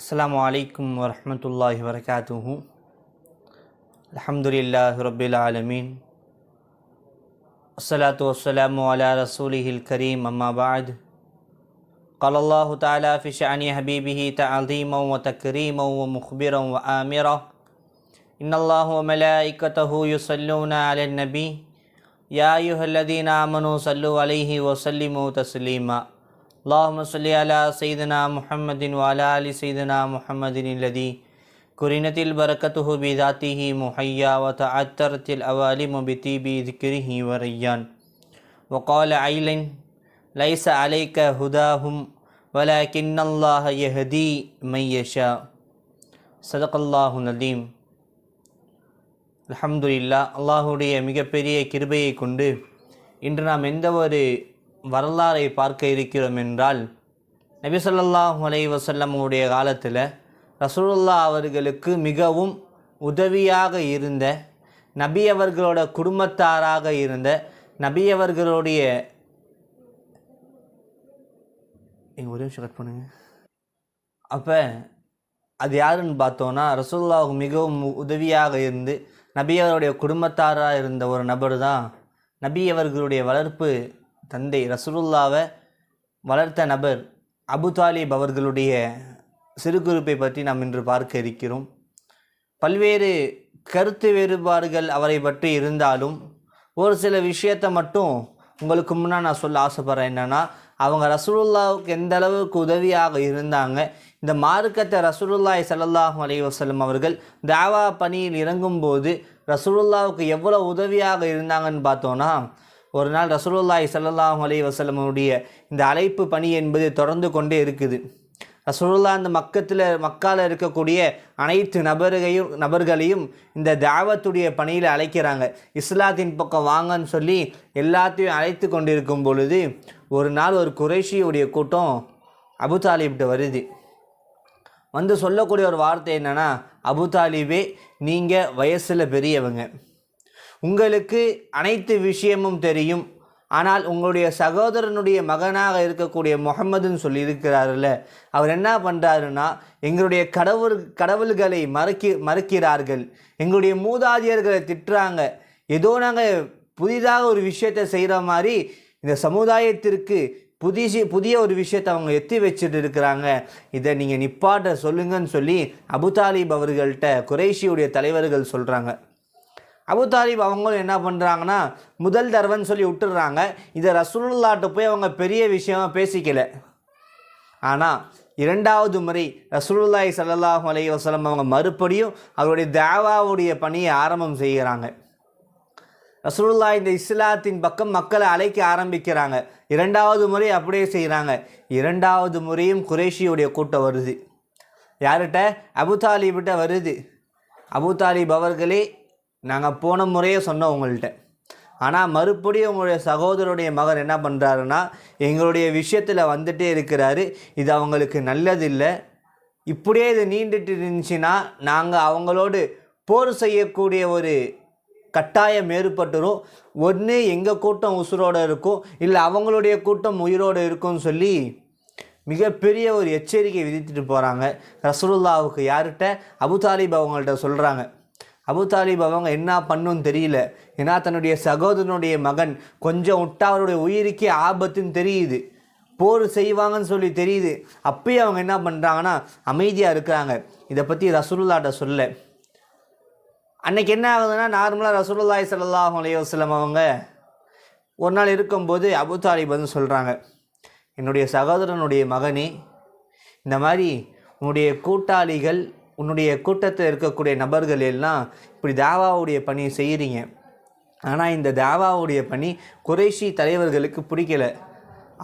السلام عليكم ورحمة الله وبركاته. الحمد لله رب العالمين. الصلاة والسلام على رسوله الكريم أما بعد. قال الله تعالى في شأن حبيبه تعظيما وتكريما ومخبرا وآمرا. إن الله وملائكته يصلون على النبي. يا أيها الذين آمنوا صلوا عليه وسلموا تسليما. اللهم صل على سيدنا محمد وعلى آل سيدنا محمد الذي كرنت البركته بذاته محيا وتعترت الأوالم بطيب ذكره وريان وقال عيلا ليس عليك هداهم ولكن الله يهدي من يشاء صدق الله العظيم அல்ஹம்துலில்லா அல்லாஹுடைய மிகப்பெரிய கிருபையை கொண்டு இன்று நாம் எந்த ஒரு வரலாறை பார்க்க இருக்கிறோம் என்றால் நபி ஸல்லல்லாஹு அலைஹி காலத்தில் ரசூலுல்லா அவர்களுக்கு மிகவும் உதவியாக இருந்த நபி அவர்களோட குடும்பத்தாராக இருந்த நபி அவர்களுடைய எங்கள் ஒரே நிமிஷம் கட் பண்ணுங்க. அப்போ அது யாருன்னு பார்த்தோன்னா ரசூல்லாவுக்கு மிகவும் உதவியாக இருந்து நபி அவருடைய குடும்பத்தாராக இருந்த ஒரு நபர் தான் நபி அவர்களுடைய வளர்ப்பு தந்தை ரசூலுல்லாவை வளர்த்த நபர் அபு தாலிப் அவர்களுடைய சிறுகுறிப்பை பற்றி நாம் இன்று பார்க்க இருக்கிறோம். பல்வேறு கருத்து வேறுபாடுகள் அவரை பற்றி இருந்தாலும் ஒரு சில விஷயத்தை மட்டும் உங்களுக்கு முன்னால் நான் சொல்ல ஆசைப்பட்றேன் என்னென்னா அவங்க ரசூலுல்லாவுக்கு எந்த அளவுக்கு உதவியாக இருந்தாங்க இந்த மார்க்கத்தை ரசூலுல்லாய் சல்லாஹூ அலி வசலம் அவர்கள் தாவா பணியில் இறங்கும்போது ரசூலுல்லாவுக்கு எவ்வளோ உதவியாக இருந்தாங்கன்னு பார்த்தோன்னா ஒரு நாள் ரசூலுல்லாய் சல்லாஹூ அலி வசலமுடைய இந்த அழைப்பு பணி என்பது தொடர்ந்து கொண்டே இருக்குது. ரசூலுல்லா அந்த மக்கத்தில் மக்கால் இருக்கக்கூடிய அனைத்து நபர்களையும் நபர்களையும் இந்த தாவத்துடைய பணியில் அழைக்கிறாங்க. இஸ்லாத்தின் பக்கம் வாங்கன்னு சொல்லி எல்லாத்தையும் அழைத்து கொண்டிருக்கும் பொழுது ஒரு நாள் ஒரு குறைஷியுடைய கூட்டம் அபுதாலிப்கிட்ட வருது. வந்து சொல்லக்கூடிய ஒரு வார்த்தை என்னென்னா அபு தாலிபே நீங்கள் வயசில் பெரியவங்க. உங்களுக்கு அனைத்து விஷயமும் தெரியும். ஆனால் உங்களுடைய சகோதரனுடைய மகனாக இருக்கக்கூடிய முகமதுன்னு சொல்லி இருக்கிறாருல்ல அவர் என்ன பண்ணுறாருன்னா எங்களுடைய கடவுள் கடவுள்களை மறக்கி மறுக்கிறார்கள். எங்களுடைய மூதாதியர்களை திட்டுறாங்க. ஏதோ நாங்கள் புதிதாக ஒரு விஷயத்தை செய்கிற மாதிரி இந்த சமுதாயத்திற்கு புதிய புதிய ஒரு விஷயத்தை அவங்க எத்தி வச்சுட்டு இருக்கிறாங்க. இதை நீங்கள் நிப்பாட்ட சொல்லுங்கன்னு சொல்லி அபுதாலிப் அவர்கள்ட்ட குறைஷியுடைய தலைவர்கள் சொல்கிறாங்க அபுதாலிப் அவங்களும் என்ன பண்ணுறாங்கன்னா முதல் தடவைன்னு சொல்லி விட்டுடுறாங்க. இதை ரசூலுல்லாட்ட போய் அவங்க பெரிய விஷயமாக பேசிக்கல. ஆனால் இரண்டாவது முறை ரசூலுல்லாய் சல்லாஹ் அலைஹி வசலம் அவங்க மறுபடியும் அவருடைய தேவாவுடைய பணியை ஆரம்பம் செய்கிறாங்க. ரசூலுல்லா இந்த இஸ்லாத்தின் பக்கம் மக்களை அழைக்க ஆரம்பிக்கிறாங்க. இரண்டாவது முறை அப்படியே செய்கிறாங்க. இரண்டாவது முறையும் குரேஷியுடைய கூட்டம் வருது. யார்கிட்ட? அபுதாலிபிட்ட வருது. அபுதாலிப் அவர்களே நாங்கள் போன முறையே சொன்னோம் உங்கள்கிட்ட ஆனால் மறுபடியும் உங்களுடைய சகோதரருடைய மகன் என்ன பண்ணுறாருன்னா எங்களுடைய விஷயத்தில் வந்துட்டே இருக்கிறாரு. இது அவங்களுக்கு நல்லதில்லை. இப்படியே இது நீண்டுட்டு இருந்துச்சுன்னா நாங்கள் அவங்களோடு போர் செய்யக்கூடிய ஒரு கட்டாயம் ஏற்பட்டுரும். ஒன்று எங்கள் கூட்டம் உசுரோடு இருக்கும். இல்லை அவங்களுடைய கூட்டம் உயிரோடு இருக்கும்னு சொல்லி மிகப்பெரிய ஒரு எச்சரிக்கை விதித்துட்டு போகிறாங்க ரசூலுல்லாவுக்கு யார்கிட்ட? அபுதாலிப் அவங்கள்ட்ட சொல்கிறாங்க அபுதாலிப் அவங்க என்ன பண்ணுன்னு தெரியல. ஏன்னா தன்னுடைய சகோதரனுடைய மகன் கொஞ்சம் விட்டா அவருடைய உயிருக்கே ஆபத்துன்னு தெரியுது. போர் செய்வாங்கன்னு சொல்லி தெரியுது. அப்பயே அவங்க என்ன பண்ணுறாங்கன்னா அமைதியாக இருக்கிறாங்க. இதை பற்றி ரசூலுல்லாட்ட சொல்ல அன்னைக்கு என்ன ஆகுதுன்னா நார்மலாக ரசூலுல்லாய் ஸல்லல்லாஹு அலைஹி அவங்க ஒரு நாள் இருக்கும்போது அபுதாலிப் வந்து சொல்கிறாங்க என்னுடைய சகோதரனுடைய மகனே இந்த மாதிரி உன்னுடைய கூட்டாளிகள் உன்னுடைய கூட்டத்தில் இருக்கக்கூடிய நபர்கள் எல்லாம் இப்படி தாவாவுடைய பணி செய்கிறீங்க ஆனால் இந்த தாவாவுடைய பணி குறைஷி தலைவர்களுக்கு பிடிக்கல.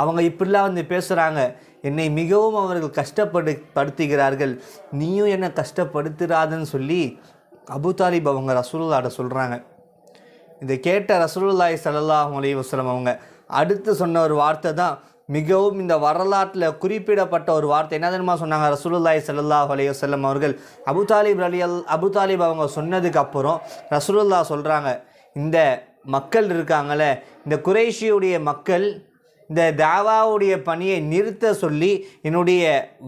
அவங்க இப்படிலாம் வந்து பேசுகிறாங்க என்னை மிகவும் அவர்கள் கஷ்டப்படு படுத்துகிறார்கள். நீயும் என்னை கஷ்டப்படுத்துறாதுன்னு சொல்லி அபு தாலிப் அவங்க ரசூலுல்லாட சொல்கிறாங்க இதை கேட்ட ரசூலுல்லாய் ஸல்லல்லாஹு அலி வஸ்லம் அவங்க அடுத்து சொன்ன ஒரு வார்த்தை தான் மிகவும் இந்த வரலாற்றில் குறிப்பிடப்பட்ட ஒரு வார்த்தை. என்ன தெரியுமா சொன்னாங்க? ரசூலுல்லாய் சல்லா அலைஹி வஸல்லம் அவர்கள் அபு தாலிப் அலி அல் அபு தாலிப் அவங்க சொன்னதுக்கு அப்புறம் ரசூலுல்லா சொல்கிறாங்க இந்த மக்கள் இருக்காங்களே இந்த குறைஷியுடைய மக்கள் இந்த தாவாவுடைய பணியை நிறுத்த சொல்லி என்னுடைய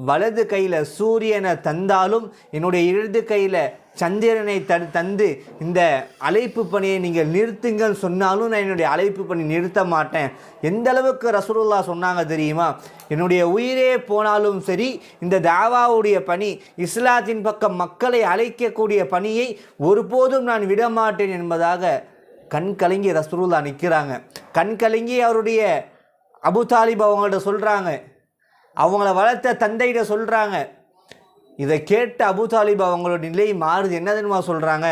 வலது கையில் சூரியனை தந்தாலும் என்னுடைய இடது கையில் சந்திரனை த தந்து இந்த அழைப்பு பணியை நீங்கள் நிறுத்துங்கன்னு சொன்னாலும் நான் என்னுடைய அழைப்பு பணி நிறுத்த மாட்டேன். எந்த அளவுக்கு ரசூலுல்லா சொன்னாங்க தெரியுமா? என்னுடைய உயிரே போனாலும் சரி இந்த தாவாவுடைய பணி இஸ்லாத்தின் பக்கம் மக்களை அழைக்கக்கூடிய பணியை ஒருபோதும் நான் விடமாட்டேன் என்பதாக கண் கலங்கி ரசூலுல்லா நிற்கிறாங்க. கண் கலங்கி அவருடைய அபு தாலிப் அவங்கள்ட்ட சொல்கிறாங்க அவங்கள வளர்த்த தந்தைகிட்ட சொல்கிறாங்க இதை கேட்டு அபு தாலிப் அவங்களோட நிலை மாறுது. என்ன தெரியுமா சொல்கிறாங்க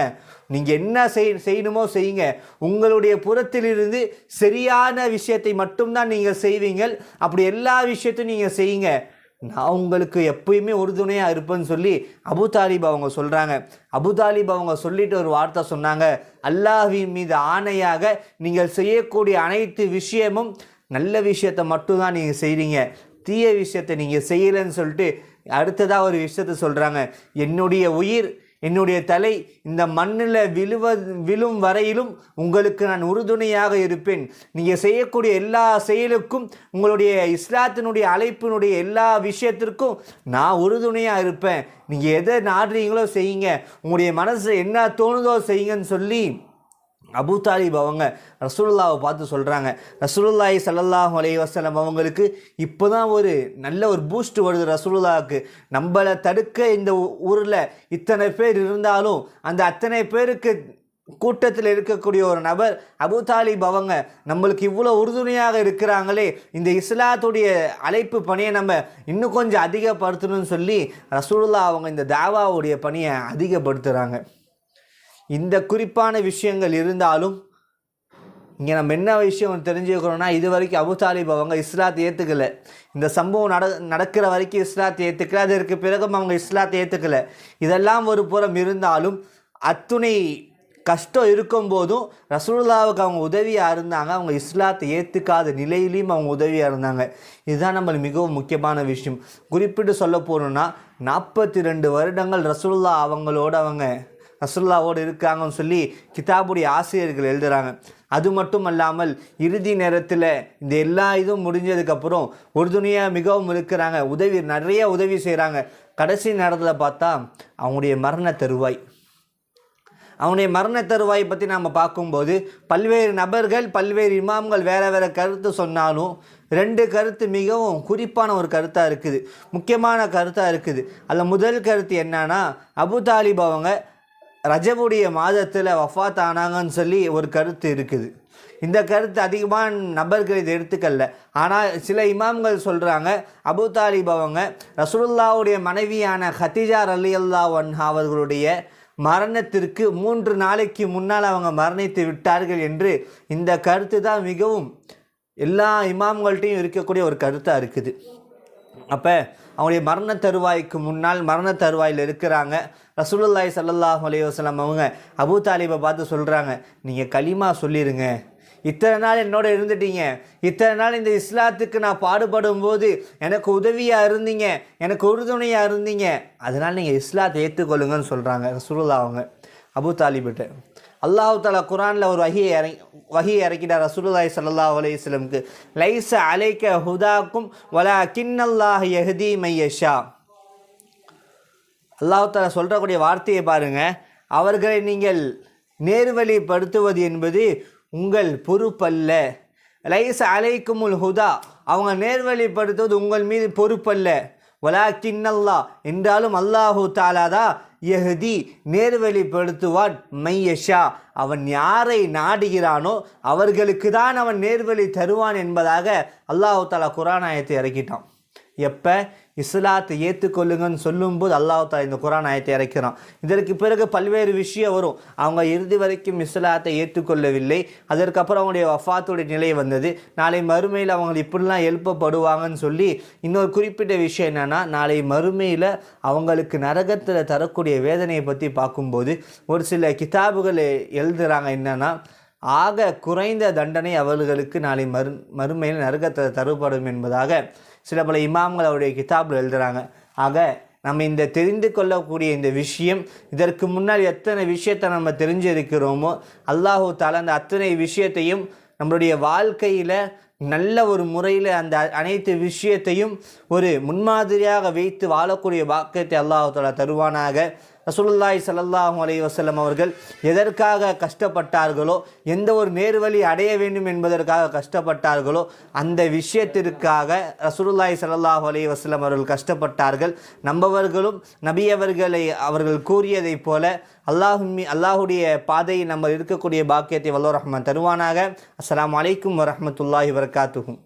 நீங்கள் என்ன செய் செய்யணுமோ செய்யுங்க. உங்களுடைய புறத்திலிருந்து சரியான விஷயத்தை மட்டும்தான் நீங்கள் செய்வீங்கள். அப்படி எல்லா விஷயத்தையும் நீங்கள் செய்யுங்க. நான் உங்களுக்கு எப்பயுமே உறுதுணையாக இருப்பேன்னு சொல்லி அபு தாலிப் அவங்க சொல்கிறாங்க அபு தாலிப் அவங்க சொல்லிட்டு ஒரு வார்த்தை சொன்னாங்க. அல்லாஹின் மீது ஆணையாக நீங்கள் செய்யக்கூடிய அனைத்து விஷயமும் நல்ல விஷயத்தை மட்டும்தான் நீங்கள் செய்கிறீங்க தீய விஷயத்தை நீங்கள் செய்யலைன்னு சொல்லிட்டு அடுத்ததாக ஒரு விஷயத்தை சொல்கிறாங்க என்னுடைய உயிர் என்னுடைய தலை இந்த மண்ணில் விழுவ விழும் வரையிலும் உங்களுக்கு நான் உறுதுணையாக இருப்பேன். நீங்கள் செய்யக்கூடிய எல்லா செயலுக்கும் உங்களுடைய இஸ்லாத்தினுடைய அழைப்பினுடைய எல்லா விஷயத்திற்கும் நான் உறுதுணையாக இருப்பேன். நீங்கள் எதை நாடுறீங்களோ செய்யுங்க. உங்களுடைய மனசில் என்ன தோணுதோ செய்யுங்கன்னு சொல்லி அபு தாலிப் அவங்க ரசூலுல்லாவை பார்த்து சொல்கிறாங்க ரசூலுல்லாஹி ஸல்லல்லாஹு அலைஹி வசலம் அவங்களுக்கு இப்போ தான் ஒரு நல்ல ஒரு பூஸ்ட் வருது ரசூலுல்லாவுக்கு நம்மளை தடுக்க இந்த ஊரில் இத்தனை பேர் இருந்தாலும் அந்த அத்தனை பேருக்கு கூட்டத்தில் இருக்கக்கூடிய ஒரு நபர் அபு தாலிப் அவங்க. நம்மளுக்கு இவ்வளோ உறுதுணையாக இருக்கிறாங்களே இந்த இஸ்லாத்துடைய அழைப்பு பணியை நம்ம இன்னும் கொஞ்சம் அதிகப்படுத்தணும்னு சொல்லி ரசூலுல்லா அவங்க இந்த தாவாவுடைய பணியை அதிகப்படுத்துகிறாங்க இந்த குறிப்பான விஷயங்கள் இருந்தாலும் இங்கே நம்ம என்ன விஷயம் தெரிஞ்சுக்கிறோன்னா இது வரைக்கும் அபுதாலிப் அவங்க இஸ்லாத்தை ஏற்றுக்கல இந்த சம்பவம் நட நடக்கிற வரைக்கும் இஸ்லாத்தை ஏற்றுக்கல அதற்கு பிறகும் அவங்க இஸ்லாத்தை ஏற்றுக்கல இதெல்லாம் ஒரு புறம் இருந்தாலும் அத்துணை கஷ்டம் இருக்கும்போதும் ரசூல்லாவுக்கு அவங்க உதவியாக இருந்தாங்க. அவங்க இஸ்லாத்தை ஏற்றுக்காத நிலையிலையும் அவங்க உதவியாக இருந்தாங்க. இதுதான் நம்மளுக்கு மிகவும் முக்கியமான விஷயம். குறிப்பிட்டு சொல்ல போகணுன்னா நாற்பத்தி ரெண்டு வருடங்கள் ரசூல்லா அவங்களோட அவங்க ரசுல்லாவோடு இருக்காங்கன்னு சொல்லி கிதாபுடைய ஆசிரியர்கள் எழுதுகிறாங்க அது மட்டும் அல்லாமல் இறுதி நேரத்தில் இந்த எல்லா இதுவும் முடிஞ்சதுக்கப்புறம் உறுதுணையாக மிகவும் இருக்கிறாங்க. உதவி நிறைய உதவி செய்கிறாங்க கடைசி நேரத்தில் பார்த்தா அவங்களுடைய மரண தருவாய். அவனுடைய மரண தருவாயை பற்றி நாம் பார்க்கும்போது பல்வேறு நபர்கள் பல்வேறு இமாம்கள் வேறு வேறு கருத்து சொன்னாலும் ரெண்டு கருத்து மிகவும் குறிப்பான ஒரு கருத்தாக இருக்குது. முக்கியமான கருத்தாக இருக்குது. அதில் முதல் கருத்து என்னன்னா அபு தாலிப் அவங்க ரஜபுடைய மாதத்தில் வஃபாத் ஆனாங்கன்னு சொல்லி ஒரு கருத்து இருக்குது. இந்த கருத்து அதிகமான நபர்கள் இதை எடுத்துக்கல ஆனால் சில இமாம்கள் சொல்கிறாங்க அபு தாலிப் அவங்க ரசூலுல்லாவுடைய மனைவியான ஹத்திஜா அலி அல்லா ஒன்ஹா அவர்களுடைய மரணத்திற்கு மூன்று நாளைக்கு முன்னால் அவங்க மரணித்து விட்டார்கள் என்று இந்த கருத்து தான் மிகவும் எல்லா இமாம்கள்ட்டையும் இருக்கக்கூடிய ஒரு கருத்தாக இருக்குது. அப்போ அவங்களுடைய மரண தருவாய்க்கு முன்னால் மரண தருவாயில் இருக்கிறாங்க. ரசூலுல்லாய் சல்லல்லாஹ் அலைஹி அவங்க அபூ தாலிபை பார்த்து சொல்கிறாங்க நீங்கள் களிமா சொல்லிடுங்க இத்தனை நாள் என்னோட இருந்துட்டீங்க. இத்தனை நாள் இந்த இஸ்லாத்துக்கு நான் பாடுபடும் போது எனக்கு உதவியாக இருந்தீங்க எனக்கு உறுதுணையாக இருந்தீங்க. அதனால் நீங்கள் இஸ்லாத்தை ஏற்றுக்கொள்ளுங்கன்னு சொல்கிறாங்க ரசூலுல்லா அவங்க அபூ தாலிபிட்ட. அல்லாஹ் தாலா குரானில் ஒரு வகையை இறங்கி வகையை இறக்கிட்டார் ரசூலுல்லாய் சல்லா அலையுஸ்லமுக்கு லைச அலைக்க ஹுதாக்கும் வலா கின்னல்லாஹ் யஹ்தி மையஷா. அல்லாஹால சொல்கிறக்கூடிய வார்த்தையை பாருங்க. அவர்களை நீங்கள் நேர்வழிப்படுத்துவது என்பது உங்கள் பொறுப்பல்ல. லைஸ் அலைக்குமுல் ஹுதா. அவங்க நேர்வழிப்படுத்துவது உங்கள் மீது பொறுப்பல்ல. வலா கின்னல்லா என்றாலும் அல்லாஹு தாலாதா எஹதி நேர்வழிப்படுத்துவான். மையஷா அவன் யாரை நாடுகிறானோ அவர்களுக்கு தான் அவன் நேர்வழி தருவான் என்பதாக அல்லாஹு தாலா குரான் ஆயத்தை இறக்கிட்டான். எப்போ? இஸ்லாத்தை ஏற்றுக்கொள்ளுங்கன்னு சொல்லும்போது அல்லாஹ் இந்த குரான் ஆயத்தை இறக்கிறான். இதற்கு பிறகு பல்வேறு விஷயம் வரும். அவங்க இறுதி வரைக்கும் இஸ்லாத்தை ஏற்றுக்கொள்ளவில்லை. அதற்கப்புறம் அவங்களுடைய வஃபாத்துடைய நிலை வந்தது. நாளை மறுமையில் அவங்க இப்படிலாம் எழுப்பப்படுவாங்கன்னு சொல்லி இன்னொரு குறிப்பிட்ட விஷயம் என்னென்னா நாளை மறுமையில் அவங்களுக்கு நரகத்தில் தரக்கூடிய வேதனையை பற்றி பார்க்கும்போது ஒரு சில கிதாபுகள் எழுதுகிறாங்க என்னென்னா ஆக குறைந்த தண்டனை அவர்களுக்கு நாளை மறு மறுமையில் நரகத்தில் தரப்படும் என்பதாக சில பல இமாம்கள் அவருடைய கிதாபில் எழுதுகிறாங்க ஆக நம்ம இந்த தெரிந்து கொள்ளக்கூடிய இந்த விஷயம் இதற்கு முன்னால் எத்தனை விஷயத்தை நம்ம தெரிஞ்சிருக்கிறோமோ அல்லாஹூ தாலா அந்த அத்தனை விஷயத்தையும் நம்மளுடைய வாழ்க்கையில் நல்ல ஒரு முறையில் அந்த அனைத்து விஷயத்தையும் ஒரு முன்மாதிரியாக வைத்து வாழக்கூடிய வாக்கியத்தை அல்லாஹு தாலா தருவானாக. ரசூலுல்லாஹி சல்லாஹூ அலி வசல்லம் அவர்கள் எதற்காக கஷ்டப்பட்டார்களோ எந்த ஒரு நேர்வழி அடைய வேண்டும் என்பதற்காக கஷ்டப்பட்டார்களோ அந்த விஷயத்திற்காக ரசூலுல்லாய் சல்லாஹூ அலி வசல்லம் அவர்கள் கஷ்டப்பட்டார்கள். நம்பவர்களும் நபியவர்களை அவர்கள் கூறியதைப் போல அல்லாஹுமி அல்லாஹுடைய பாதையில் நம்ம இருக்கக்கூடிய பாக்கியத்தை வல்லோ ரஹ்மான் தருவானாக. அஸ்லாம் அலைக்கும் வரமத்துல்லாஹி வரகாத்துஹும்